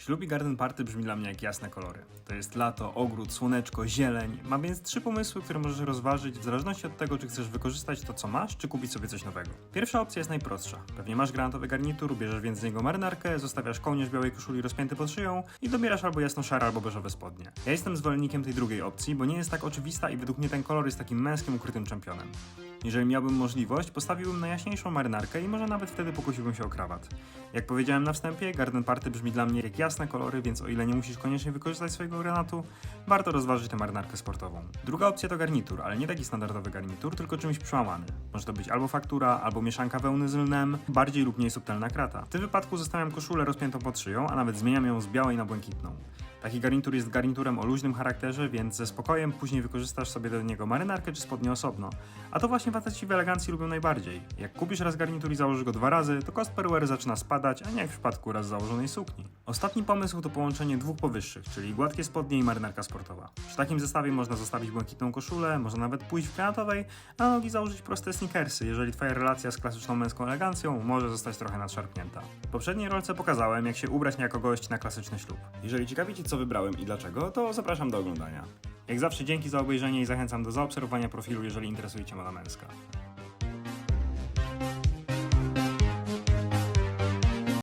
Ślub garden party brzmi dla mnie jak jasne kolory. To jest lato, ogród, słoneczko, zieleń. Ma więc trzy pomysły, które możesz rozważyć w zależności od tego, czy chcesz wykorzystać to, co masz, czy kupić sobie coś nowego. Pierwsza opcja jest najprostsza. Pewnie masz granatowy garnitur, bierzesz więc z niego marynarkę, zostawiasz kołnierz białej koszuli rozpięty pod szyją i dobierasz albo jasno-szare, albo beżowe spodnie. Ja jestem zwolennikiem tej drugiej opcji, bo nie jest tak oczywista i według mnie ten kolor jest takim męskim, ukrytym czempionem. Jeżeli miałbym możliwość, postawiłbym na jaśniejszą marynarkę i może nawet wtedy pokusiłbym się o krawat. Jak powiedziałem na wstępie, Garden Party brzmi dla mnie jak jasne kolory, więc o ile nie musisz koniecznie wykorzystać swojego granatu, warto rozważyć tę marynarkę sportową. Druga opcja to garnitur, ale nie taki standardowy garnitur, tylko czymś przełamany. Może to być albo faktura, albo mieszanka wełny z lnem, bardziej lub mniej subtelna krata. W tym wypadku zostawiam koszulę rozpiętą pod szyją, a nawet zmieniam ją z białej na błękitną. Taki garnitur jest garniturem o luźnym charakterze, więc ze spokojem później wykorzystasz sobie do niego marynarkę czy spodnie osobno. A to właśnie faceci w elegancji lubią najbardziej. Jak kupisz raz garnitur i założysz go dwa razy, to cost per zaczyna spadać, a nie jak w przypadku raz założonej sukni. Ostatni pomysł to połączenie dwóch powyższych, czyli gładkie spodnie i marynarka sportowa. Przy takim zestawie można zostawić błękitną koszulę, można nawet pójść w granatowej, a na nogi założyć proste sneakersy, jeżeli twoja relacja z klasyczną męską elegancją może zostać trochę nadszarpnięta. W poprzedniej rolce pokazałem, jak się ubrać niejako gość na klasyczny ślub. Jeżeli ciekawi Cię, co wybrałem i dlaczego, to zapraszam do oglądania. Jak zawsze dzięki za obejrzenie i zachęcam do zaobserwowania profilu, jeżeli interesuje Cię męska.